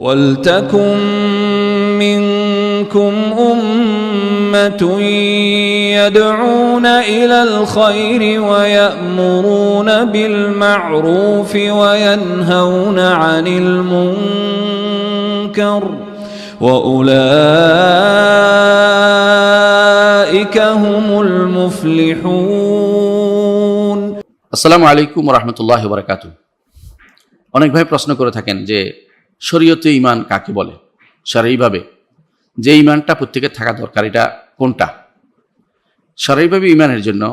ولتكن منكم أمة يدعون إلى الخير ويأمرون بالمعروف وينهون عن المنكر وأولئك هم المفلحون আসসালামু আলাইকুম রহমতুল্লাহ বারাকাতু অনেক ভাই প্রশ্ন করে থাকেন যে শরীয়তে ইমান কাকে বলে? শারীরিকভাবে যে ইমানটা প্রত্যেকের থাকা দরকার, এটা কোনটা? শারীরিকভাবে ইমানের জন্য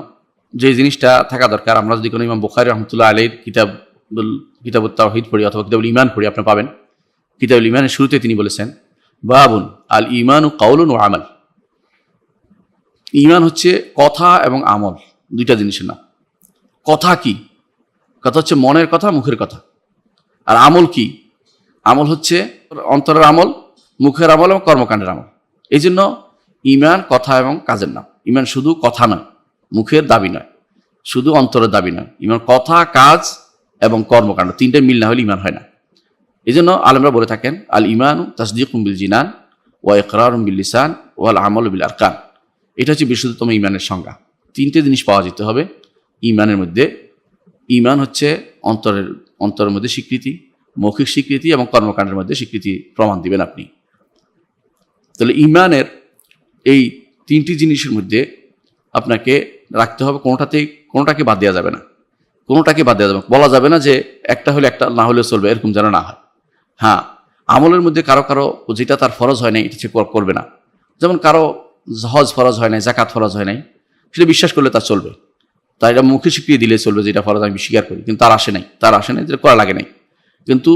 যে জিনিসটা থাকা দরকার, আমরা যদি কোনো ইমাম বুখারি রহমতুল্লাহ আলীর কিতাব কিতাব তাহিদ পড়ি অথবা কিতাবুল ইমান পড়ি, আপনি পাবেন। কিতাবুল ইমানের শুরুতে তিনি বলেছেন, বাবুন আল ইমান ও কাউলুন ও আমল। ইমান হচ্ছে কথা এবং আমল, দুইটা জিনিসের নাম। কথা কি? কথা হচ্ছে মনের কথা, মুখের কথা। আর আমল কি? আমল হচ্ছে অন্তরের আমল, মুখের আমল এবং কর্মকাণ্ডের আমল। এই জন্য ইমান কথা এবং কাজের নাম। ইমান শুধু কথা নয়, মুখের দাবি নয়, শুধু অন্তরের দাবি নয়। ইমান কথা, কাজ এবং কর্মকাণ্ড তিনটে মিল না হলে ইমান হয় না। এই জন্য আলমরা বলে থাকেন, আল ইমানু তাসদিকুম বিল জিনান ওয়া ইকরারুম বিল লিসান ওয়াল আমল বিল আরকান। এটা হচ্ছে বিশুদ্ধতম ইমানের সংজ্ঞা। তিনটে জিনিস পাওয়া যেতে হবে। ইমানের মধ্যে, ইমান হচ্ছে অন্তরের অন্তরের মধ্যে স্বীকৃতি মৌখিক স্বীকৃতি এবং কর্মকাণ্ডের মধ্যে স্বীকৃতি প্রমাণ দিবেন আপনি। তাহলে ইমানের এই তিনটি জিনিসের মধ্যে আপনাকে রাখতে হবে, কোনোটাতেই, কোনোটাকে বাদ দেওয়া যাবে না। কোনোটাকে বাদ দেওয়া যাবে বলা যাবে না যে একটা হলে একটা, না হলে চলবে, এরকম যেন না হয়। হ্যাঁ আমলের মধ্যে কারও কারও যেটা তার ফরজ হয় নাই, এটা সে করবে না। যেমন কারও হজ ফরজ হয় নাই জাকাত ফরজ হয় নাই, সেটা বিশ্বাস করলে তার চলবে। তাই এটা মুখে স্বীকৃতি দিলে চলবে যেটা ফরজ, আমি স্বীকার করি। কিন্তু তার আসে নাই, তার আসে নাই যেটা করা লাগে নাই। কিন্তু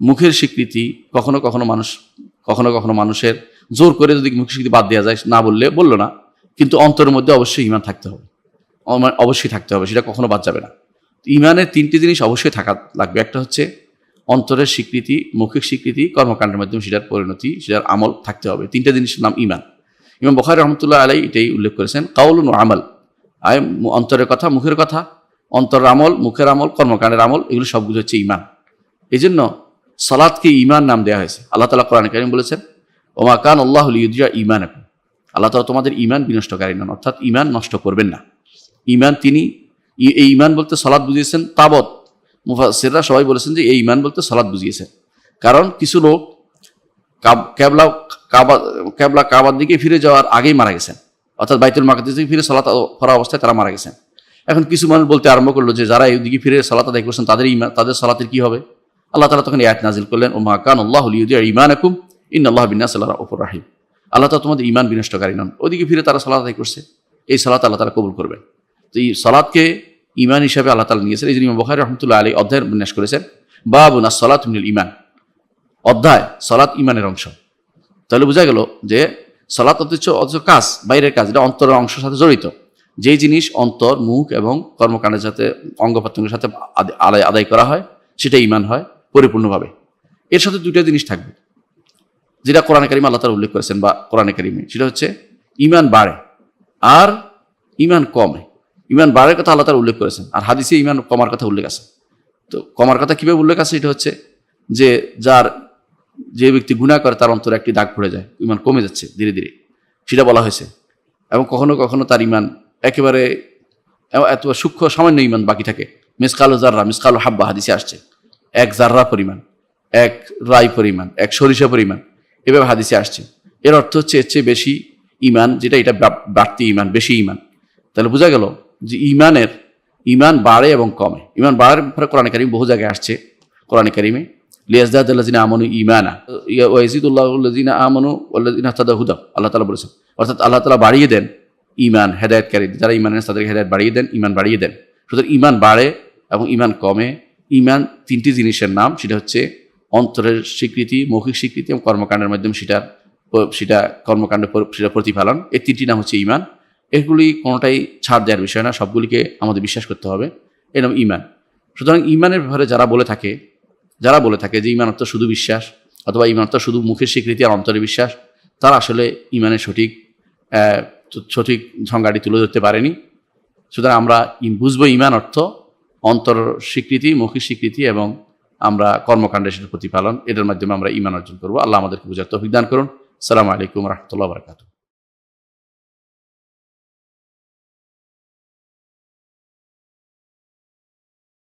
মুখের স্বীকৃতি কখনো কখনো মানুষ, কখনো কখনো মানুষের জোর করে যদি মুখের স্বীকৃতি বাদ দেওয়া যায় না বললে বলল না, কিন্তু অন্তরের মধ্যে অবশ্যই ইমান থাকতে হবে। অবশ্যই থাকতে হবে, সেটা কখনো বাদ যাবে না। ইমানের তিনটি জিনিস অবশ্যই থাকা লাগবে। একটা হচ্ছে অন্তরের স্বীকৃতি মৌখিক স্বীকৃতি, কর্মকাণ্ডের মাধ্যমে সেটার পরিণতি, সেটার আমল থাকতে হবে। তিনটা জিনিসের নাম ইমান। ইমাম বখারি রহমতুল্লাহ আলাই এটাই উল্লেখ করেছেন, কাউলুন আমল। আয়, অন্তরের কথা, মুখের কথা, অন্তরের আমল, মুখের আমল, কর্মকাণ্ডের আমল, এগুলো সবগুলো হচ্ছে ইমান। এই জন্য সালাদকে ইমান নাম দেওয়া হয়েছে। আল্লাহ তালা কোরআন কারিম বলেছেন, ওমা কান আল্লাহ ইউদিয়া ইমান এখন আল্লাহ তালা তোমাদের ইমান বিনষ্টকারী নন, অর্থাৎ ইমান নষ্ট করবেন না। ইমান তিনি, এই ইমান বলতে সলাদ বুঝিয়েছেন তাবৎ। মুফাসিররা সবাই বলেছেন যে এই ইমান বলতে সলাদ বুঝিয়েছেন। কারণ কিছু লোক ক্যাবলা, কাবা, ক্যাবলা কাবার দিকে ফিরে যাওয়ার আগেই মারা গেছেন। অর্থাৎ বাইতুল মাকাদিস থেকে ফিরে সালাত করা অবস্থায় তারা মারা গেছেন। এখন কিছু মানুষ বলতে আরম্ভ করল যে যারা এই দিকে ফিরে সালাত আদায় করছেন, তাদের ইমান তাদের সালাতের কি হবে? আল্লাহ তালা তখন ইয়াত নাজিল করলেন ও মা কান আল্লাহ ইমান একুম ইন আল্লাহ বিনাস আল্লাহ ওপর রাহিম। আল্লাহ তালা তোমাদের ইমান বিনষ্টকারী নন। ওদিকে ফিরে তারা সালাত আদায় করছে। এই সালাত আল্লাহ তালা কবুল করবেন। তো এই সালাদকে ইমান হিসাবে আল্লাহ তালা নিয়েছেন। এই জন্য ইমাম বখারি রহমতুল্লাহ আলী অধ্যায়ের বিন্যাস করেছেন বাবু না সলাত মিনুল ইমান অধ্যায়, সলাত ইমানের অংশ। তাহলে বোঝা গেল যে সলাত অথচ অথচ কাজ, বাইরের কাজ, এটা অন্তরের অংশের সাথে জড়িত। যে জিনিস অন্তর, মুখ এবং কর্মকাণ্ডের সাথে, অঙ্গ প্রত্যঙ্গের সাথে আদ- আদায় আদায় করা হয় সেটা ইমান হয়। পরিপূর্ণভাবে। এর সাথে দুইটা জিনিস থাকবে। যেটা কোরআন কারিমে আল্লাহ তালা উল্লেখ করেছেন বা কোরআন কারিমে, সেটা হচ্ছে ইমান বাড়ে আর ইমান কমে। ইমান বাড়ার কথা আল্লাহ তালা উল্লেখ করেছেন আর হাদিসে ইমান কমার কথা উল্লেখ আছে। তো কমার কথা কীভাবে উল্লেখ আছে? এটা হচ্ছে যে যার যে ব্যক্তি গুণা করে, তার অন্তরে একটি দাগ পড়ে যায় ইমান কমে যাচ্ছে ধীরে ধীরে। সেটা বলা হয়েছে। এবং কখনো কখনো তার ইমান একেবারে এত সূক্ষ্ম সামান্য ইমান বাকি থাকে। মিসকালো জাররা মিসকালো হাব্বা, হাদিসে আসছে। এক জাররা পরিমাণ, এক রাই পরিমাণ, এক সরিষা পরিমাণ, এভাবে হাদিসে আসছে। এর অর্থ হচ্ছে এর চেয়ে বেশি ইমান যেটা এটা বাড়তি ইমান বেশি ইমান তাহলে বোঝা গেল যে ইমানের ইমান বাড়ে এবং কমে। ইমান বাড়ার ব্যাপারে কোরআন কারিম বহু জায়গায় আসছে। কোরআন কারিমে, লিয়াজদাদ আল্লাজিনা আমনু ইমানা ওয়াইজিদুল্লাহ আল্লাজিনা আমনু আল্লাজিনা তাদা হুদা, আল্লাহ তালা বলেছেন। অর্থাৎ আল্লাহ তালা বাড়িয়ে দেন ইমান হেদায়তকারী যারা ইমান তাদেরকে হেদায়ত বাড়িয়ে দেন ইমান বাড়িয়ে দেন। সুতরাং ইমান বাড়ে এবং ইমান কমে ইমান তিনটি জিনিসের নাম, সেটা হচ্ছে অন্তরের স্বীকৃতি, মৌখিক স্বীকৃতি এবং কর্মকাণ্ডের মাধ্যমে সেটা সেটা কর্মকাণ্ড সেটা প্রতিফলন। এই তিনটি নাম হচ্ছে ইমান। এগুলি কোনোটাই ছাড় দেওয়ার বিষয় না, সবগুলিকে আমাদের বিশ্বাস করতে হবে। এর নাম ইমান। সুতরাং ইমানের ব্যাপারে যারা বলে থাকে, যারা বলে থাকে যে ইমান অর্থ শুধু বিশ্বাস অথবা ইমান অর্থ শুধু মুখের স্বীকৃতি আর অন্তরের বিশ্বাস, তারা আসলে ইমানের সঠিক সঠিক সংজ্ঞাটি তুলে ধরতে পারেনি। সুতরাং আমরা বুঝব ইমান অর্থ অন্তর স্বীকৃতি, মৌখিক স্বীকৃতি এবং আমরা কর্মকাণ্ডের সেটা প্রতিপালন এটার মাধ্যমে আমরা ইমান অর্জন করব। আল্লাহ আমাদেরকে বুঝার তো দান করুন। সালাম আলাইকুম রহমতুল্লাহ বারকাতু